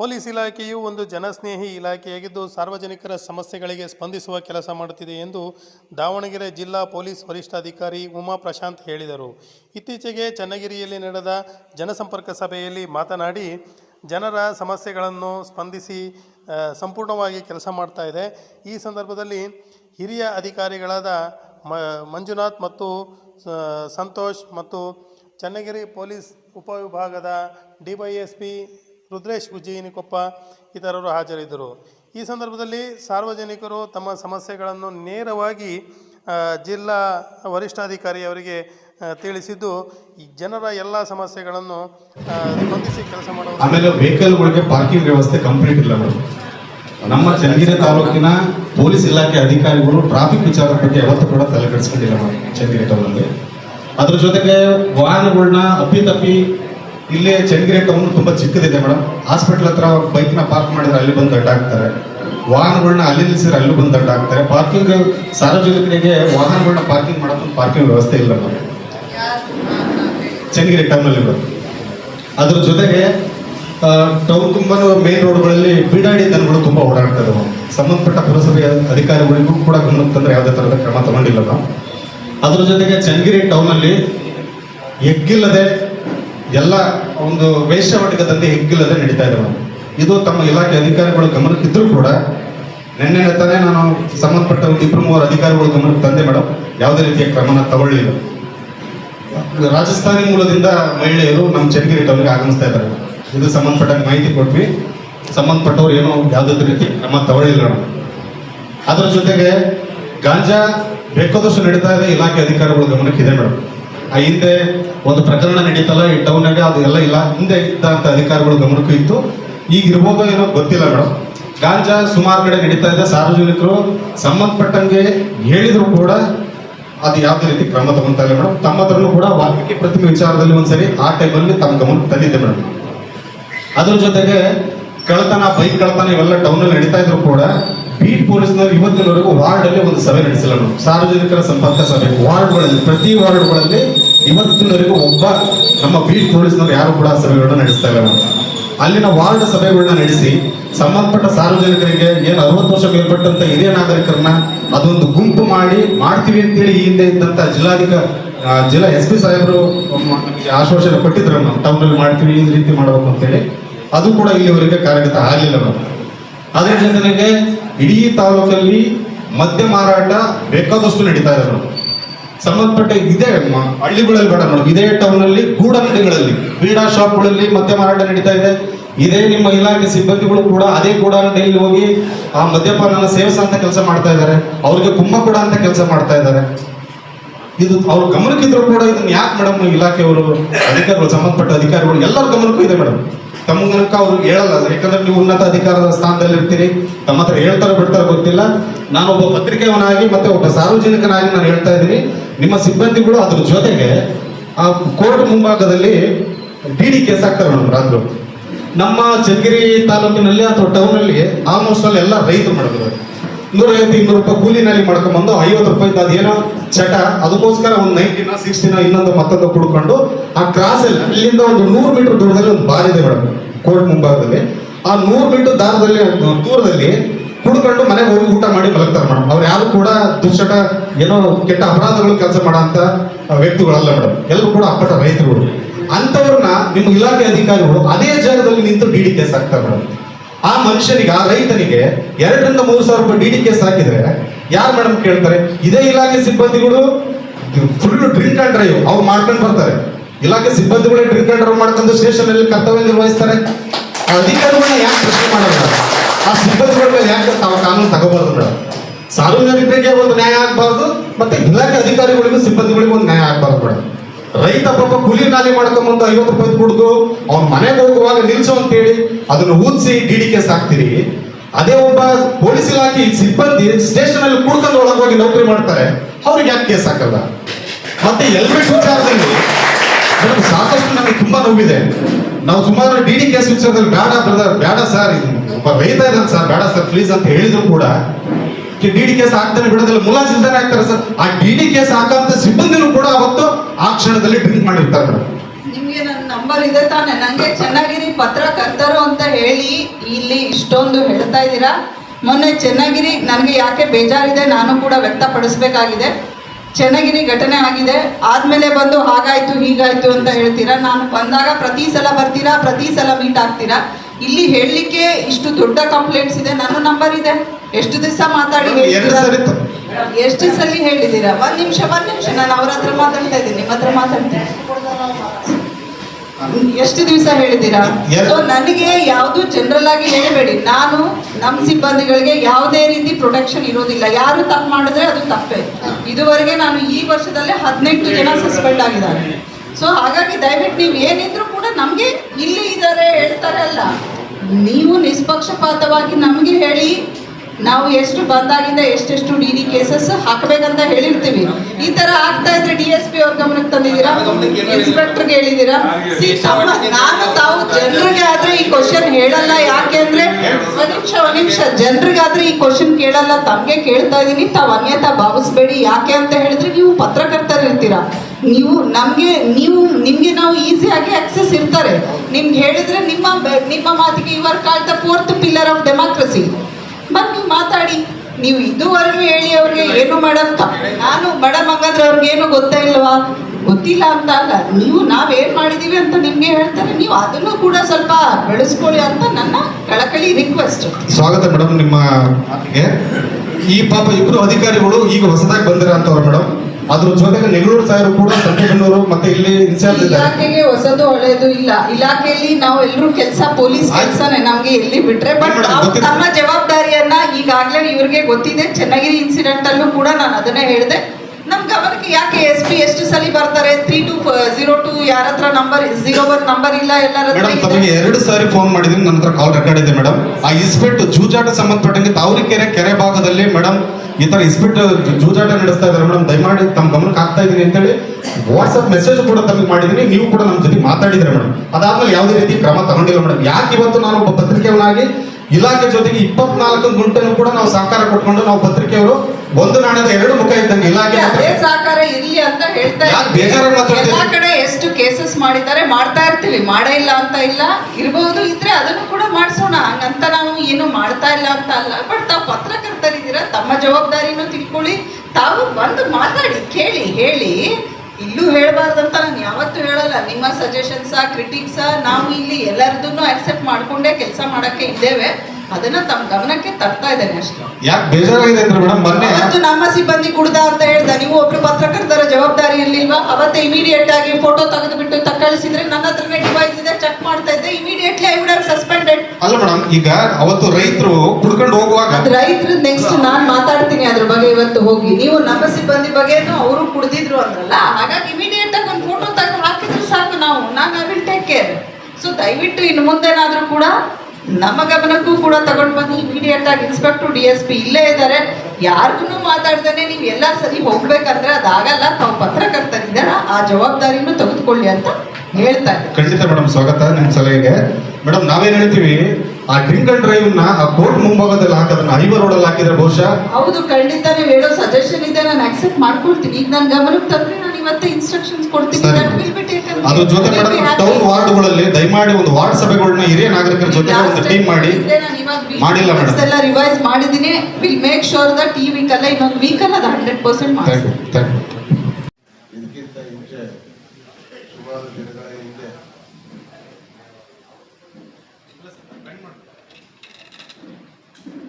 Police ಇಲಾಖೆಯು ಒಂದು ಜನಸ್ನೇಹಿ ಇಲಾಖೆಯಾಗಿದ್ದು ಸಾರ್ವಜನಿಕರ ಸಮಸ್ಯೆಗಳಿಗೆ ಸ್ಪಂದಿಸುವ ಕೆಲಸ ಮಾಡುತ್ತಿದೆ ಎಂದು ದಾವಣಗೆರೆ ಜಿಲ್ಲಾ ಪೊಲೀಸ್ ವರಿಷ್ಠಾಧಿಕಾರಿ ಉಮಾ ಪ್ರಶಾಂತ್ ಹೇಳಿದರು. ಇತ್ತೀಚೆಗೆ ಚನ್ನಗಿರಿಯಲ್ಲಿ ನಡೆದ ಜನಸಂಪರ್ಕ ಸಭೆಯಲ್ಲಿ ಮಾತನಾಡಿ, ಜನರ ಸಮಸ್ಯೆಗಳನ್ನು ಸ್ಪಂದಿಸಿ ಸಂಪೂರ್ಣವಾಗಿ ಕೆಲಸ ಮಾಡ್ತಾ ಇದೆ. ಈ ಸಂದರ್ಭದಲ್ಲಿ ಹಿರಿಯ ಅಧಿಕಾರಿಗಳಾದ ಮಂಜುನಾಥ್ ಮತ್ತು ಸಂತೋಷ್ ಮತ್ತು ಚನ್ನಗಿರಿ ಪೊಲೀಸ್ ಉಪವಿಭಾಗದ ಡಿವೈಎಸ್ಪಿ ರುದ್ರೇಶ್ ಉಜ್ಜಯಿನಿಕೊಪ್ಪ ಇತರರು ಹಾಜರಿದ್ದರು. ಈ ಸಂದರ್ಭದಲ್ಲಿ ಸಾರ್ವಜನಿಕರು ತಮ್ಮ ಸಮಸ್ಯೆಗಳನ್ನು ನೇರವಾಗಿ ಜಿಲ್ಲಾ ವರಿಷ್ಠಾಧಿಕಾರಿಯವರಿಗೆ ತಿಳಿಸಿದ್ದು ಜನರ ಎಲ್ಲ ಸಮಸ್ಯೆಗಳನ್ನು ಸ್ಪಂದಿಸಿ ಕೆಲಸ ಮಾಡುವ ಆಮೇಲೆ ವೆಹಿಕಲ್ಗಳಿಗೆ ಪಾರ್ಕಿಂಗ್ ವ್ಯವಸ್ಥೆ ಕಂಪ್ಲೀಟ್ ಇಲ್ಲ ನಮ್ಮ ಚನ್ನಗಿರಿ ತಾಲೂಕಿನ ಪೊಲೀಸ್ ಇಲಾಖೆ ಅಧಿಕಾರಿಗಳು ಟ್ರಾಫಿಕ್ ವಿಚಾರದ ಬಗ್ಗೆ ಯಾವತ್ತೂ ಕೂಡ ತಲೆ ಕೆಡಿಸ್ಕೊಂಡಿಲ್ಲ ಮೇಡಮ್ ಚನ್ನಗಿರಿ ಟೌನಲ್ಲಿ ಅದ್ರ ಜೊತೆಗೆ ವಾಹನಗಳನ್ನ ಅಪ್ಪಿತಪ್ಪಿ ಇಲ್ಲೇ ಚನ್ನಗಿರಿ ಟೌನ್ ತುಂಬಾ ಚಿಕ್ಕದಿದೆ ಮೇಡಮ್. ಹಾಸ್ಪಿಟಲ್ ಹತ್ರ ಬೈಕ್ನ ಪಾರ್ಕ್ ಮಾಡಿದ್ರೆ ಅಲ್ಲಿ ಬಂದು ದಡ್ಡಾಗ್ತಾರೆ ವಾಹನಗಳನ್ನ ಅಲ್ಲಿ ನಿಲ್ಸಿದ್ರೆ ಅಲ್ಲೂ ಬಂದು ಅಡ್ಡ ಹಾಕ್ತಾರೆ. ಪಾರ್ಕಿಂಗ್ ಸಾರ್ವಜನಿಕರಿಗೆ ವಾಹನಗಳನ್ನ ಪಾರ್ಕಿಂಗ್ ಮಾಡೋದು ಪಾರ್ಕಿಂಗ್ ವ್ಯವಸ್ಥೆ ಇಲ್ಲ ಮೇಡಮ್. ಚನ್ನಗಿರಿ ಟೌನಲ್ಲಿ ಮೇಡಮ್. ಅದ್ರ ಜೊತೆಗೆ ಟೌನ್ ತುಂಬಾ ಮೇನ್ ರೋಡ್ಗಳಲ್ಲಿ ಬೀಡಾಡಿ ತನಗಳು ತುಂಬಾ ಓಡಾಡ್ತಾ ಇದಾವೆ ಸಂಬಂಧಪಟ್ಟ ಪುರಸಭೆಯ ಅಧಿಕಾರಿಗಳಿಗೂ ಕೂಡ ಗಮನಕ್ಕೆ ತಂದ್ರೆ ಯಾವುದೇ ತರಹದ ಕ್ರಮ ತಗೊಂಡಿಲ್ಲ ಅದ್ರ ಜೊತೆಗೆ ಚನ್ನಗಿರಿ ಟೌನಲ್ಲಿ ಎಗ್ಗಿಲ್ಲದೆ ಎಲ್ಲ ಒಂದು ವೇಶ್ಯಾವಾಟಿಕ ಹೆಗ್ಗಿಲ್ಲದೆ ನಡೀತಾ ಇದೆ ಮೇಡಮ್. ಇದು ತಮ್ಮ ಇಲಾಖೆ ಅಧಿಕಾರಿಗಳ ಗಮನಕ್ಕಿದ್ರೂ ಕೂಡ ನಿನ್ನೆ ತಾನೇ ನಾನು ಸಂಬಂಧಪಟ್ಟ ಒಂದು ಇಬ್ಬರು ಮೂವರು ಅಧಿಕಾರಿಗಳ ಗಮನಕ್ಕೆ ತಂದೆ ಮೇಡಮ್, ಯಾವುದೇ ರೀತಿಯ ಕ್ರಮನ ತಗೊಳ್ಳಿಲ್ಲ. ರಾಜಸ್ಥಾನಿ ಮೂಲದಿಂದ ಮಹಿಳೆಯರು ನಮ್ಮ ಚನ್ನಗಿರಿ ಟೌನ್ಗೆ ಆಗಮಿಸ್ತಾ ಇದ್ದಾರೆ. ಇದು ಸಂಬಂಧಪಟ್ಟ ಮಾಹಿತಿ ಕೊಟ್ವಿ. ಸಂಬಂಧಪಟ್ಟವ್ರು ಏನೋ ಯಾವುದೇ ರೀತಿ ಕ್ರಮ ತಗೊಳ್ಳಿಲ್ಲ ಮೇಡಮ್. ಅದರ ಜೊತೆಗೆ ಗಾಂಜಾ ಬೇಕಾದಷ್ಟು ನಡೀತಾ ಇದೆ, ಇಲಾಖೆ ಅಧಿಕಾರಿಗಳ ಗಮನಕ್ಕೆ ಇದೆ ಮೇಡಮ್. ಆ ಹಿಂದೆ ಒಂದು ಪ್ರಕರಣ ನಡೀತಲ್ಲ ಈ ಟೌನ್ನಾಗ ಅದು ಎಲ್ಲ ಇಲ್ಲ. ಹಿಂದೆ ಇದ್ದಂಥ ಅಧಿಕಾರಿಗಳು ಗಮನಕ್ಕೂ ಇತ್ತು. ಈಗ ಇರ್ಬೋದೋ ಏನೋ ಗೊತ್ತಿಲ್ಲ ಮೇಡಮ್ ಗಾಂಜಾ ಸುಮಾರು ಕಡೆ ನಡೀತಾ ಇದೆ. ಸಾರ್ವಜನಿಕರು ಸಂಬಂಧಪಟ್ಟಂಗೆ ಹೇಳಿದ್ರು ಕೂಡ ಅದು ಯಾವುದೇ ರೀತಿ ಕ್ರಮ ತಗೊಂತಾ ಇಲ್ಲ ಮೇಡಮ್ ತಮ್ಮದ್ರಲ್ಲೂ ಕೂಡ ವಾಲ್ಮೀಕಿ ಪ್ರತಿಮೆ ವಿಚಾರದಲ್ಲಿ ಒಂದ್ಸರಿ ಆ ಟೈಮಲ್ಲಿ ತಮ್ಮ ಗಮನಕ್ಕೆ ತಂದಿದ್ದೆ ಮೇಡಮ್ ಅದ್ರ ಜೊತೆಗೆ ಕಳ್ತನ ಬೈಕ್ ಕಳ್ತನ ಇವೆಲ್ಲ ಟೌನಲ್ಲಿ ನಡೀತಾ ಇದ್ರು ಕೂಡ ಬೀಟ್ ಪೊಲೀಸ್ನವರು ಇವತ್ತಿನವರೆಗೂ ವಾರ್ಡ್ ಅಲ್ಲಿ ಒಂದು ಸಭೆ ನಡೆಸಿಲ್ಲ. ಸಾರ್ವಜನಿಕರ ಸಂಪರ್ಕ ಸಭೆ. ವಾರ್ಡ್ಗಳಲ್ಲಿ, ಪ್ರತಿ ವಾರ್ಡ್ಗಳಲ್ಲಿ ಇವತ್ತಿನವರೆಗೂ ಒಬ್ಬ ನಮ್ಮ ಬೀಟ್ ಪೊಲೀಸ್ನವರು ಯಾರು ಕೂಡ ಸಭೆಗಳನ್ನ ನಡೆಸ್ತಾ ಇಲ್ಲ. ಅಲ್ಲಿನ ವಾರ್ಡ್ ಸಭೆಗಳನ್ನ ನಡೆಸಿ ಸಂಬಂಧಪಟ್ಟ ಸಾರ್ವಜನಿಕರಿಗೆ ಏನು ಅರವತ್ತು ವರ್ಷ ಮೇಲ್ಪಟ್ಟಂತ ಹಿರಿಯ ನಾಗರಿಕರನ್ನ ಅದೊಂದು ಗುಂಪು ಮಾಡಿ ಮಾಡ್ತೀವಿ ಅಂತೇಳಿ ಈ ಹಿಂದೆ ಇದ್ದಂತ ಜಿಲ್ಲಾಧಿಕ ಜಿಲ್ಲಾ ಎಸ್ ಪಿ ಸಾಹೇಬರು ಆಶ್ವಾಸನೆ ಕೊಟ್ಟಿದ್ರು ನಾವು ಟೌನಲ್ಲಿ ಮಾಡ್ತೀವಿ ಈ ರೀತಿ ಮಾಡಬೇಕು ಅಂತೇಳಿ. ಅದು ಕೂಡ ಇಲ್ಲಿವರೆಗೆ ಕಾರ್ಯಗತ ಆಗಲಿಲ್ಲ. ನಾವು ಜೊತೆಗೆ ಇಡೀ ತಾಲೂಕಲ್ಲಿ ಮದ್ಯ ಮಾರಾಟ ಬೇಕಾದಷ್ಟು ನಡೀತಾ ಇದೆ ಮೇಡಮ್ ಸಂಬಂಧಪಟ್ಟ ಇದೇ ಹಳ್ಳಿಗಳಲ್ಲಿ ಬೇಡ ನೋಡಿ. ಇದೇ ಟೌನ್ ಅಲ್ಲಿ ಗೂಡಂಗಡಿಗಳಲ್ಲಿ ಬೀಡಾ ಶಾಪ್ಗಳಲ್ಲಿ ಮದ್ಯ ಮಾರಾಟ ನಡೀತಾ ಇದೆ. ಇದೇ ನಿಮ್ಮ ಇಲಾಖೆ ಸಿಬ್ಬಂದಿಗಳು ಕೂಡ ಅದೇ ಗೂಡಂಗಡಿಯಲ್ಲಿ ಹೋಗಿ ಆ ಮದ್ಯಪಾನನ ಸೇವಿಸಂತ ಕೆಲಸ ಮಾಡ್ತಾ ಇದ್ದಾರೆ. ಅವ್ರಿಗೆ ಕುಂಭ ಕೂಡ ಅಂತ ಕೆಲಸ ಮಾಡ್ತಾ ಇದ್ದಾರೆ. ಇದು ಅವ್ರ ಗಮನಕ್ಕಿದ್ರು ಕೂಡ ಇದನ್ನ ಯಾಕೆ ಮೇಡಮ್ ಇಲಾಖೆಯವರು, ಅಧಿಕಾರಿಗಳು, ಸಂಬಂಧಪಟ್ಟ ಅಧಿಕಾರಿಗಳು ಎಲ್ಲರ ಗಮನಕ್ಕೂ ಇದೆ ಮೇಡಮ್. ತಮ್ಮ ಮೂಲಕ ಅವ್ರು ಹೇಳಲ್ಲ ಯಾಕಂದ್ರೆ ನೀವು ಉನ್ನತ ಅಧಿಕಾರದ ಸ್ಥಾನದಲ್ಲಿ ಇರ್ತೀರಿ ತಮ್ಮ ಹತ್ರ ಹೇಳ್ತಾರೋ, ಬಿಡ್ತಾರೋ, ಗೊತ್ತಿಲ್ಲ. ನಾನು ಒಬ್ಬ ಪತ್ರಿಕೆಯವನಾಗಿ ಮತ್ತೆ ಒಬ್ಬ ಸಾರ್ವಜನಿಕನಾಗಿ ನಾನು ಹೇಳ್ತಾ ಇದ್ದೀನಿ. ನಿಮ್ಮ ಸಿಬ್ಬಂದಿಗಳು ಅದ್ರ ಜೊತೆಗೆ, ಆ ಕೋರ್ಟ್ ಮುಂಭಾಗದಲ್ಲಿ ಡಿ ಡಿ ಕೇಸ್ ಆಗ್ತಾರೆ ಮೇಡಮ್ ರಾತ್ರಿ ನಮ್ಮ ಚನ್ನಗಿರಿ ತಾಲೂಕಿನಲ್ಲಿ ಅಥವಾ ಟೌನಲ್ಲಿ ಆಲ್ಮೋಸ್ಟ್ ಅಲ್ಲಿ ಎಲ್ಲ ರೈತರು ಮೇಡಮ್ ನೂರೈವತ್ತು ಇನ್ನೂರು ರೂಪಾಯಿ ಕೂಲಿನಲ್ಲಿ ಮಾಡ್ಕೊಂಡ್ಬಂದು ಐವತ್ತು ರೂಪಾಯಿ ಅದೇನೋ ಚಟ, ಅದಕ್ಕೋಸ್ಕರ ಒಂದು ನೈನ್ಟಿನ ಸಿಕ್ಸ್ಟಿನ ಇನ್ನೊಂದು ಮತ್ತೊಂದು ಕುಡ್ಕೊಂಡು ಆ ಕ್ರಾಸ್ ಅಲ್ಲಿ, ಅಲ್ಲಿಂದ ಒಂದು ನೂರು ಮೀಟರ್ ದೂರದಲ್ಲಿ ಒಂದು ಬಾರ್ ಇದೆ ಮೇಡಮ್, ಕೋರ್ಟ್ ಮುಂಭಾಗದಲ್ಲಿ. ಆ ನೂರು ಮೀಟರ್ ದಾರದಲ್ಲಿ, ದೂರದಲ್ಲಿ ಕುಡ್ಕೊಂಡು ಮನೆಗೆ ಹೋಗಿ ಊಟ ಮಾಡಿ ಮಲಗ್ತಾರೆ ಮೇಡಮ್. ಅವ್ರು ಯಾರು ಕೂಡ ದುಶ್ಚಟ, ಏನೋ ಕೆಟ್ಟ ಅಪರಾಧಗಳು ಕೆಲಸ ಮಾಡೋ ಅಂತ ವ್ಯಕ್ತಿಗಳಲ್ಲ ಮೇಡಮ್. ಎಲ್ಲರೂ ಕೂಡ ಅಪ್ಪಟ ರೈತರುಗಳು. ಅಂಥವ್ರನ್ನ ನಿಮ್ಮ ಇಲಾಖೆ ಅಧಿಕಾರಿಗಳು ಅದೇ ಜಾಗದಲ್ಲಿ ನಿಂತು ಡಿ ಡಿ ಕೇಸ್ ಹಾಕ್ತಾರೆ ಮೇಡಮ್. ಆ ಮನುಷ್ಯನಿಗೆ, ಆ ರೈತನಿಗೆ ಎರಡರಿಂದ ಮೂರು ಸಾವಿರ ರೂಪಾಯಿ ಡಿ ಡಿ ಕೇಸ್ ಹಾಕಿದ್ರೆ ಯಾರು ಮೇಡಮ್ ಕೇಳ್ತಾರೆ, ಇದೇ ಇಲಾಖೆ ಸಿಬ್ಬಂದಿಗಳು ಫುಲ್ ಡ್ರಿಂಕ್ ಅಂಡ್ ಡ್ರೈವ್ ಅವ್ರು ಮಾಡ್ಕೊಂಡು ಬರ್ತಾರೆ. ಇಲಾಖೆ ಸಿಬ್ಬಂದಿಗಳೇ ಡ್ರಿಂಕ್ ಅಂಡ್ ಡ್ರೈವ್ ಮಾಡ್ಕೊಂಡು ಸ್ಟೇಷನ್ ಅಲ್ಲಿ ಕರ್ತವ್ಯ ನಿರ್ವಹಿಸ್ತಾರೆ. ಅಧಿಕಾರಿಗಳನ್ನ ಯಾಕೆ ಪ್ರಶ್ನೆ ಮಾಡೋಲ್ಲ ಆ ಸಿಬ್ಬಂದಿಗಳ ಮೇಲೆ ಯಾಕೆ ತಾವು ಕಾನೂನು ತಗೋಬಾರ್ದು ಮೇಡಮ್ ಸಾರ್ವಜನಿಕರಿಗೆ ಒಂದು ನ್ಯಾಯ ಆಗಬಾರ್ದು, ಮತ್ತೆ ಇಲಾಖೆ ಅಧಿಕಾರಿಗಳಿಗೂ ಸಿಬ್ಬಂದಿಗಳಿಗೂ ಒಂದು ನ್ಯಾಯ ಆಗಬಾರ್ದು ಮೇಡಮ್ ರೈತ ಪಾಪ ಕೂಲಿ ನಾಲಿ ಮಾಡ್ಕೊಂಬಂದು ಐವತ್ತು ರೂಪಾಯಿ ಕುಡಿದು ಅವ್ನ ಮನೆಗೆ ಹೋಗುವಾಗ ನಿಲ್ಸು ಅಂತೇಳಿ ಅದನ್ನು ಊದಿಸಿ ಡಿ ಡಿ ಕೇಸ್ ಹಾಕ್ತೀರಿ. ಅದೇ ಒಬ್ಬ ಪೊಲೀಸ್ ಇಲಾಖೆ ಸಿಬ್ಬಂದಿ ಸ್ಟೇಷನ್ ಅಲ್ಲಿ ಕುಡ್ಕೊಂಡು ಒಳಗೆ ಹೋಗಿ ನೌಕರಿ ಮಾಡ್ತಾರೆ. ಅವ್ರಿಗೆ ಯಾಕೆ ಕೇಸ್ ಹಾಕಲ್ಲ? ಮತ್ತೆ ಹೆಲ್ಮೆಟ್ ವಿಚಾರದಲ್ಲಿ ನನಗೆ ಸಾಕಷ್ಟು ನಮಗೆ ತುಂಬಾ ನೋವಿದೆ. ನಾವು ಸುಮಾರು ಡಿ ಡಿ ಕೇಸ್ ವಿಚಾರದಲ್ಲಿ ಬೇಡ ಬ್ರದರ್ ಬೇಡ ಸರ್ ಒಬ್ಬ ರೈತ ಇದ್ದಾನೆ ಸರ್ ಬೇಡ ಸರ್ ಪ್ಲೀಸ್ ಅಂತ ಹೇಳಿದ್ರು ಕೂಡ ಡಿ ಡಿ ಕೇಸ್ ಹಾಕ್ತಾನೆ ಬಿಡೋದಿಲ್ಲ. ಚಿಂತನೆ ಆಗ್ತಾರೆ ಸರ್. ಆ ಡಿ ಡಿ ಕೇಸ್ ಹಾಕಂತ ಸಿಬ್ಬಂದಿನೂ ಕೂಡ ಅವತ್ತು ಆ ಕ್ಷಣದಲ್ಲಿ ಡ್ರಿಂಕ್ ಮಾಡಿರ್ತಾರೆ ನಿಮಗೆ ನನ್ನ ನಂಬರ್ ಇದೆ ತಾನೆ. ನಂಗೆ ಚೆನ್ನಾಗಿರಿ ಪತ್ರ ಕರ್ತಾರೋ ಅಂತ ಹೇಳಿ ಇಲ್ಲಿ ಇಷ್ಟೊಂದು ಹೇಳ್ತಾ ಇದ್ದೀರಾ. ಮೊನ್ನೆ ಚೆನ್ನಾಗಿರಿ ನನಗೆ ಯಾಕೆ ಬೇಜಾರಿದೆ ನಾನು ಕೂಡ ವ್ಯಕ್ತಪಡಿಸ್ಬೇಕಾಗಿದೆ. ಚೆನ್ನಗಿರಿ ಘಟನೆ ಆಗಿದೆ. ಆದ್ಮೇಲೆ ಬಂದು ಹಾಗಾಯ್ತು ಹೀಗಾಯ್ತು ಅಂತ ಹೇಳ್ತೀರಾ? ನಾನು ಬಂದಾಗ ಪ್ರತಿ ಸಲ ಬರ್ತೀರಾ? ಪ್ರತಿ ಸಲ ಮೀಟ್ ಆಗ್ತೀರಾ? ಇಲ್ಲಿ ಹೇಳಲಿಕ್ಕೆ ಇಷ್ಟು ದೊಡ್ಡ ಕಂಪ್ಲೇಂಟ್ಸ್ ಇದೆ. ನನ್ನ ನಂಬರ್ ಇದೆ. ಎಷ್ಟು ದಿವಸ ಮಾತಾಡಿ ಎಷ್ಟು ಸಲ ಹೇಳಿದ್ದೀರಾ ಒಂದ್ ನಿಮಿಷ ಒಂದ್ ನಿಮಿಷ. ನಾನು ಅವ್ರ ಹತ್ರ ಮಾತಾಡ್ತಾ ಇದ್ದೀನಿ. ನಿಮ್ಮ ಹತ್ರ ಮಾತಾಡ್ತೀನಿ. ಎಷ್ಟು ದಿವಸ ಹೇಳಿದ್ದೀರಾ? ಸೊ ನನಗೆ ಯಾವುದು ಜನರಲ್ ಆಗಿ ಹೇಳಬೇಡಿ. ನಾನು ನಮ್ಮ ಸಿಬ್ಬಂದಿಗಳಿಗೆ ಯಾವುದೇ ರೀತಿ ಪ್ರೊಟೆಕ್ಷನ್ ಇರೋದಿಲ್ಲ. ಯಾರು ತಪ್ಪು ಮಾಡಿದ್ರೆ ಅದು ತಪ್ಪೇ. ಇದುವರೆಗೆ ನಾನು ಈ ವರ್ಷದಲ್ಲೇ ಹದಿನೆಂಟು ಜನ ಸಸ್ಪೆಂಡ್ ಆಗಿದ್ದಾರೆ. ಸೊ ಹಾಗಾಗಿ ದಯವಿಟ್ಟು ನೀವು ಏನಿದ್ರು ಕೂಡ ನಮಗೆ ಇಲ್ಲಿ ಇದ್ದಾರೆ ಹೇಳ್ತಾರೆ ಅಲ್ಲ. ನೀವು ನಿಷ್ಪಕ್ಷಪಾತವಾಗಿ ನಮಗೆ ಹೇಳಿ ನಾವು ಎಷ್ಟು ಬಂದಾಗಿಂದ ಎಷ್ಟೆಷ್ಟು ಡಿ ಡಿ ಕೇಸಸ್ ಹಾಕಬೇಕಂತ ಹೇಳಿರ್ತೀವಿ. ಈ ತರ ಆಗ್ತಾ ಇದ್ರೆ ಡಿ ಎಸ್ ಪಿ ಅವ್ರ ಗಮನಕ್ಕೆ ತಂದಿದ್ದೀರಾ? ಇನ್ಸ್ಪೆಕ್ಟರ್ಗೆ ಹೇಳಿದ್ದೀರಾ? See, ನಾನು ತಾವು ಜನರಿಗೆ ಆದ್ರೆ ಈ ಕ್ವಶನ್ ಹೇಳಲ್ಲ ಯಾಕೆ ಅಂದ್ರೆ ಒಂದ್ ನಿಮಿಷ ಒಂದ್ ನಿಮಿಷ. ಜನರಿಗಾದ್ರೆ ಈ ಕ್ವಶನ್ ಕೇಳಲ್ಲ ತಮ್ಗೆ ಕೇಳ್ತಾ ಇದೀನಿ ತಾವ್ ಅನ್ಯತಾ ಭಾವಿಸ್ಬೇಡಿ. ಯಾಕೆ ಅಂತ ಹೇಳಿದ್ರೆ ನೀವು ಪತ್ರಕರ್ತರಿರ್ತೀರಾ. ನೀವು ನಮ್ಗೆ ನೀವು ನಿಮ್ಗೆ ನಾವು ಈಸಿಯಾಗಿ ಆಕ್ಸೆಸ್ ಇರ್ತಾರೆ. ನಿಮ್ಗೆ ಹೇಳಿದ್ರೆ ನಿಮ್ಮ ನಿಮ್ಮ ಮಾತಿಗೆ ಇವರ್ the fourth pillar of democracy ಬಂದು ನೀವು ಮಾತಾಡಿ, ನೀವು ಇದುವರೆಗೂ ಹೇಳಿ ಅವ್ರಿಗೆ ಏನು ಮಾಡಂತ? ನಾನು ಬಡ ಹಂಗಂದ್ರೆ ಅವ್ರಿಗೆ ಏನು ಗೊತ್ತೇ ಇಲ್ವಾ? ಗೊತ್ತಿಲ್ಲ ಅಂತ ನೀವು ನಾವೇನ್ ಮಾಡಿದೀವಿ ಅಂತ ನಿಮ್ಗೆ ಹೇಳ್ತಾರೆ, ನೀವು ಅದನ್ನು ಕೂಡ ಸ್ವಲ್ಪ ಬೆಳೆಸ್ಕೊಳ್ಳಿ ಅಂತ ನನ್ನ ಕಳಕಳಿ ರಿಕ್ವೆಸ್ಟ್ ಸ್ವಾಗತ ಮೇಡಮ್ ನಿಮ್ಮ ಈ ಪಾಪ ಇಬ್ಬರು ಅಧಿಕಾರಿಗಳು ಈಗ ಹೊಸದಾಗಿ ಬಂದಿರೋಂಥವ್ರು ಮೇಡಮ್ ಅದ್ರ ಜೊತೆಗೆ ನೆಗಳೂರು ಸಾಹೇಬರು ಕೂಡ ಸಂತೇಬೆನ್ನೂರು ಮತ್ತೆ ಇಲ್ಲಿ ಇನ್ಚಾರ್ಜ್ ಇಲಾಖೆಗೆ ಹೊಸದು ಹಳೆಯದು ಇಲ್ಲ. ಇಲಾಖೆಯಲ್ಲಿ ನಾವು ಎಲ್ಲರೂ ಕೆಲಸ ಪೊಲೀಸ್ ಕೆಲಸನೆ ನಮ್ಗೆ ಎಲ್ಲಿ ಬಿಟ್ರೆ ಬಟ್. ನಮ್ಮ ಜವಾಬ್ದಾರಿಯನ್ನ ಈಗಾಗ್ಲೇ ಇವ್ರಿಗೆ ಗೊತ್ತಿದೆ. ಚನ್ನಗಿರಿ ಇನ್ಸಿಡೆಂಟ್ ಅಲ್ಲೂ ಕೂಡ ನಾನು ಅದನ್ನೇ ಹೇಳಿದೆ. ಎಸ್ ಪಿ ಎಷ್ಟು ಸಲ ಬರ್ತಾರೆ? ತ್ರೀ ಟು ಜೀರೋ ಟು ಯಾರ ಹತ್ರ ನಂಬರ್ ಜೀರೋ ಒನ್ ನಂಬರ್ ಇಲ್ಲ ಎಲ್ಲರ ಮೇಡಮ್ ತಮಗೆ ಎರಡು ಸಾರಿ ಫೋನ್ ಮಾಡಿದ್ದೀನಿ ನನ್ನ ಹತ್ರ ಕಾಲ್ ರೆಕಾರ್ಡ್ ಇದೆ ಮೇಡಮ್. ಆ ಇಸ್ಪೆಟ್ ಜೂಜಾಟ ಸಂಬಂಧಪಟ್ಟಂಗೆ ತಾವರಿಕೆರೆ ಕೆರೆ ಭಾಗದಲ್ಲಿ ಮೇಡಮ್ ಈ ತರ ಇಸ್ಪೆಟ್ ಜೂಜಾಟ ನಡೆಸ್ತಾ ಇದ್ದಾರೆ ಮೇಡಮ್. ದಯಮಾಡಿ ತಮ್ಮ ಗಮನಕ್ಕೆ ಆಗ್ತಾ ಇದೀನಿ ಅಂತೇಳಿ ವಾಟ್ಸ್ಆಪ್ ಮೆಸೇಜ್ ಕೂಡ ತಮಗೆ ಮಾಡಿದೀನಿ ನೀವು ಕೂಡ ನಮ್ಮ ಜೊತೆ ಮಾತಾಡಿದ್ರೆ ಮೇಡಮ್. ಅದಾದ್ಮೇಲೆ ಯಾವುದೇ ರೀತಿ ಕ್ರಮ ತಗೊಂಡಿಲ್ಲ ಮೇಡಮ್. ಯಾಕೆ ಇವತ್ತು ನಾನು ಒಬ್ಬ ಪತ್ರಿಕೆಯವನಾಗಿ ಇಲಾಖೆ ಜೊತೆಗೆ ಇಪ್ಪತ್ನಾಲ್ಕು ಗಂಟೆನೂ ಕೂಡ ನಾವು ಸಹಕಾರ ಕೊಟ್ಕೊಂಡು ನಾವು ಪತ್ರಿಕೆಯವರು ಒಂದು ನಾಣ್ಯದ ಎರಡು ಮುಖ ಇದ್ದಂಗೆ ಇಲಾಖೆ ಅದೇ ಸಹಕಾರ ಇರ್ಲಿ ಅಂತ ಹೇಳ್ತಾ ಯಾಕ್ ಬೇಜಾರಾಗ್ ಮಾತಾಡ್ತೀರಿ? ಎಲ್ಲಾ ಕಡೆ ಎಷ್ಟು ಕೇಸಸ್ ಮಾಡಿದ್ದಾರೆ ಮಾಡ್ತಾ ಇರ್ತೀವಿ. ಮಾಡೇ ಇಲ್ಲ ಅಂತ ಇಲ್ಲ. ಇರಬಹುದು ಇದ್ರೆ ಅದನ್ನು ಕೂಡ ಮಾಡಿಸೋಣ. ಹಂಗಂತ ನಾವು ಏನು ಮಾಡ್ತಾ ಇಲ್ಲ ಅಂತ ಅಲ್ಲ. ಬಟ್ ತಾವು ಪತ್ರಕರ್ತರಿದ್ದೀರಾ? ತಮ್ಮ ಜವಾಬ್ದಾರಿನೂ ತಿಳ್ಕೊಳ್ಳಿ. ತಾವು ಬಂದು ಮಾತಾಡಿ ಕೇಳಿ ಹೇಳಿ. ಇಲ್ಲೂ ಹೇಳಬಾರ್ದಂತ ನಾನು ಯಾವತ್ತೂ ಹೇಳಲ್ಲ. ನಿಮ್ಮ ಸಜೆಷನ್ಸ ಕ್ರಿಟಿಕ್ಸ ನಾವು ಇಲ್ಲಿ ಎಲ್ಲರದನ್ನು ಅಕ್ಸೆಪ್ಟ್ ಮಾಡ್ಕೊಂಡೇ ಕೆಲಸ ಮಾಡಕ್ಕೆ ಇದ್ದೇವೆ. ಅದನ್ನ ತಮ್ಮ ಗಮನಕ್ಕೆ ತರ್ತಾ ಇದ್ದೇನೆ ಅಷ್ಟೇ. ಯಾಕೆ ಬೇಜಾರಾಗಿದೆ ಅಂದ್ರೆ ಮೇಡಮ್ ಮೊನ್ನೆ ಅವತ್ತು ನಮ್ಮ ಸಿಬ್ಬಂದಿ ಕುಡ್ದ ಅಂತ ಹೇಳ್ದ. ನೀವು ಒಬ್ರು ಪತ್ರಕರ್ತರ ಜವಾಬ್ದಾರಿ ಇರ್ಲಿಲ್ವಾ? ಅವತ್ತೇ ಇಮಿಡಿಯೇಟ್ ಆಗಿ ಫೋಟೋ ತೆಗೆದುಬಿಟ್ಟು ತಕ್ಕಳಿಸಿದ್ರೆ ನನ್ನ ಹತ್ರನೇ ಡಿವೈಸ್ ಇದೆ ಚೆಕ್ ಮಾಡ್ತಾ ಇದ್ದೆ. Immediately I would have suspended ಅಲ್ಲ ಮೇಡಮ್ ಈಗ ಅವತ್ತು ರೈತರು ಕುಡ್ಕೊಂಡು ಹೋಗುವಾಗ ರೈತರು ನೆಕ್ಸ್ಟ್ ನಾನ್ ಮಾತಾಡ್ತೀನಿ ಅದ್ರ ಬಗ್ಗೆ ಇವತ್ತು ಹೋಗಿ. ನೀವು ನಮ್ಮ ಸಿಬ್ಬಂದಿ ಬಗ್ಗೆ ಅವರು ಕುಡ್ದಿದ್ರು ಅಂದ್ರಲ್ಲ, ಹಾಗಾಗಿ ಇಮಿಡಿಯೇಟ್ ಆಗಿ ಒಂದು ಫೋಟೋ ತಗೊಂಡು ಹಾಕಿದ್ರು ಸಾಕು ನಾವು. ನಾನು I will take care so ದಯವಿಟ್ಟು ಇನ್ನು ಮುಂದೆನಾದ್ರೂ ಕೂಡ ನಮ್ಮ ಗಮನಕ್ಕೂ ಕೂಡ ತಗೊಂಡು ಬಂದು ಇಮಿಡಿಯೇಟ್ ಆಗಿ ಇನ್ಸ್ಪೆಕ್ಟರ್ ಡಿ ಎಸ್ ಪಿ ಇಲ್ಲೇ ಇದ್ದಾರೆ ಯಾರಿಗೂ ಮಾತಾಡ್ದೇ ನೀವು ಎಲ್ಲ ಸರಿ ಹೋಗ್ಬೇಕಂದ್ರೆ ಅದಾಗಲ್ಲ. ತಾವು ಪತ್ರಕರ್ತರಿದ್ದಾರ ಆ ಜವಾಬ್ದಾರಿನೂ ತೆಗೆದುಕೊಳ್ಳಿ ಅಂತ ಹೇಳ್ತಾ ಖಂಡಿತ ಮೇಡಮ್ ಸ್ವಾಗತ ನಿಮ್ಮ ಸಲಹೆಗೆ. ಮೇಡಮ್ ನಾವೇನ್ ಹೇಳ್ತೀವಿ ಆ ಡ್ರಿಂಕ್ ಅಂಡ್ ಡ್ರೈವ್ನ ಆ ಕೋರ್ಟ್ ಮುಂಭಾಗದಲ್ಲಿ ಹಾಕೋದನ್ನ ಐವ ರೋಡ್ ಅಲ್ಲಿ ಹಾಕಿದ್ರೆ ಬಹುಶಃ? ಹೌದು ಖಂಡಿತ ನೀವು ಹೇಳೋ ಸಜೆಷನ್ ಇದೆ ನಾನು ಅಕ್ಸೆಪ್ಟ್ ಮಾಡ್ಕೊಳ್ತೀನಿ. ಈಗ ನನ್ನ ಗಮನಕ್ಕೆ ತಂದ್ರೆ ನಾನು ಇವತ್ತೇ ಇನ್ಸ್ಟ್ರಕ್ಷನ್ಸ್ ಕೊಡ್ತೀನಿ. ಸರಿ. ಅದ್ರ ಜೊತೆ ಮೇಡಮ್. ಟೌನ್ ವಾರ್ಡ್ಗಳಲ್ಲಿ ದಯಮಾಡಿ ಒಂದು ವಾರ್ಡ್ ಸಭೆಗಳನ್ನ ಹಿರಿಯ ನಾಗರಿಕರ ಜೊತೆ ಒಂದು ಟೀಮ್ ಮಾಡಿ. ನಾನು ಇವಾಗ ಮಾಡಿಲ್ಲ ಮೇಡಮ್ madam. ಎಲ್ಲ ರಿವೈಸ್ ಮಾಡಿದ್ದೀನಿ. ವಿಲ್ ಮೇಕ್ ಶೋರ್ ದಟ್ ಈ ವೀಕ್ ಅಲ್ಲ ಇನ್ನೊಂದು ವೀಕ್ ಅಲ್ಲ ಅದು hundred percent thank you thank you ಸುಮಾರು ದಿನಗಳ ಹಿಂದೆ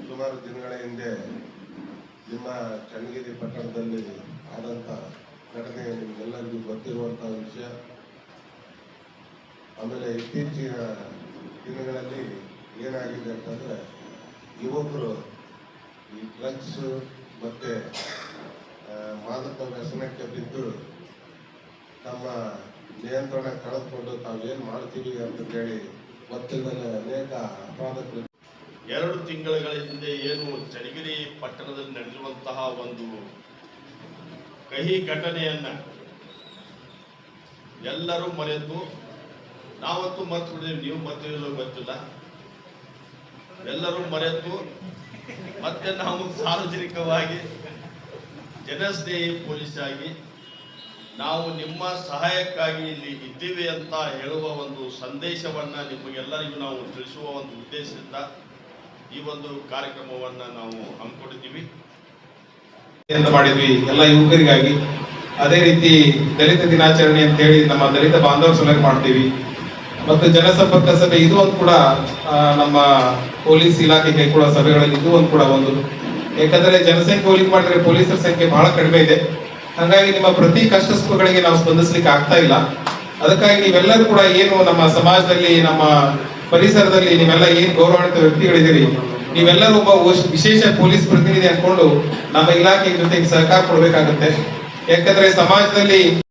ಸುಮಾರು ದಿನಗಳ ಹಿಂದೆ ನಿಮ್ಮ ಚನ್ನಗಿರಿ ಪಟ್ಟಣದಲ್ಲಿ ಆದಂಥ ಘಟನೆ ನಿಮಗೆಲ್ಲರಿಗೂ ಗೊತ್ತಿರುವಂತಹ ವಿಷಯ. ಆಮೇಲೆ ಇತ್ತೀಚಿನ ದಿನಗಳಲ್ಲಿ ಏನಾಗಿದೆ ಅಂತಂದ್ರೆ ಯುವಕರು ಈ ಡ್ರಗ್ಸ್ ಮತ್ತೆ ಮಾದಕ ವ್ಯಸನಕ್ಕೆ ಬಿದ್ದು ತಮ್ಮ ನಿಯಂತ್ರಣ ಕಳೆದುಕೊಂಡು ತಾವೇನು ಮಾಡ್ತೀವಿ ಅಂತ ಕೇಳಿ ಗೊತ್ತಿಲ್ಲದೆ ಅನೇಕ ಅಪರಾಧ ಎರಡು ತಿಂಗಳ ಹಿಂದೆ ಏನು ಚನ್ನಗಿರಿ ಪಟ್ಟಣದಲ್ಲಿ ನಡೆದಿರುವಂತಹ ಒಂದು ಕಹಿ ಘಟನೆಯನ್ನ ಎಲ್ಲರೂ ಮರೆತು, ನಾವಂತೂ ಮರೆತು ಬಿಟ್ಟಿದ್ದೀವಿ, ನೀವು ಮರ್ತಿರೋ ಗೊತ್ತಿಲ್ಲ. ಎಲ್ಲರೂ ಮರೆತು, ಮತ್ತೆ ನಾವು ಸಾರ್ವಜನಿಕವಾಗಿ ಜನಸ್ನೇಹಿ ಪೊಲೀಸ್ ಆಗಿ ನಾವು ನಿಮ್ಮ ಸಹಾಯಕ್ಕಾಗಿ ಇಲ್ಲಿ ಇದ್ದೀವಿ ಅಂತ ಹೇಳುವ ಒಂದು ಸಂದೇಶವನ್ನ ನಿಮಗೆಲ್ಲರಿಗೂ ನಾವು ತಿಳಿಸುವ ಒಂದು ಉದ್ದೇಶದಿಂದ ಈ ಒಂದು ಕಾರ್ಯಕ್ರಮವನ್ನ ನಾವು ಹಮ್ಮಿಕೊಂಡಿದ್ದೀವಿ. ಮಾಡಿದ್ವಿ ಎಲ್ಲ ಯುವಕರಿಗಾಗಿ. ಅದೇ ರೀತಿ ದಲಿತ ದಿನಾಚರಣೆ ಅಂತ ಹೇಳಿ ನಮ್ಮ ದಲಿತ ಬಾಂಧವ ಸಲಹೆ ಮಾಡ್ತೀವಿ. ಮತ್ತು ಜನಸಂಪರ್ಕ ಸಭೆ, ಇದು ಒಂದು ಕೂಡ ನಮ್ಮ ಪೊಲೀಸ್ ಇಲಾಖೆ ಕೈಗೊಳ್ಳುವ ಸಭೆಗಳಲ್ಲಿ ಇದು ಒಂದು ಕೂಡ ಒಂದು. ಯಾಕಂದ್ರೆ ಜನಸಂಖ್ಯೆ ಹೋಲಿಕೆ ಮಾಡಿದ್ರೆ ಪೊಲೀಸರ ಸಂಖ್ಯೆ ಬಹಳ ಕಡಿಮೆ ಇದೆ. ಹಾಗಾಗಿ ನಿಮ್ಮ ಪ್ರತಿ ಕಷ್ಟ ಸುಖಗಳಿಗೆ ನಾವು ಸ್ಪಂದಿಸ್ಲಿಕ್ಕೆ ಆಗ್ತಾ ಇಲ್ಲ. ಅದಕ್ಕಾಗಿ ನೀವೆಲ್ಲರೂ ಕೂಡ ಏನು ನಮ್ಮ ಸಮಾಜದಲ್ಲಿ, ನಮ್ಮ ಪರಿಸರದಲ್ಲಿ ನೀವೆಲ್ಲ ಏನ್ ಗೌರವಾನ್ವಿತ ವ್ಯಕ್ತಿಗಳಿದ್ದೀರಿ, ನೀವೆಲ್ಲರೂ ಒಬ್ಬ ವಶ್- ವಿಶೇಷ ಪೊಲೀಸ್ ಪ್ರತಿನಿಧಿ ಅನ್ಕೊಂಡು ನಮ್ಮ ಇಲಾಖೆ ಜೊತೆಗೆ ಸಹಕಾರ ಕೊಡ್ಬೇಕಾಗುತ್ತೆ. ಯಾಕಂದ್ರೆ ಸಮಾಜದಲ್ಲಿ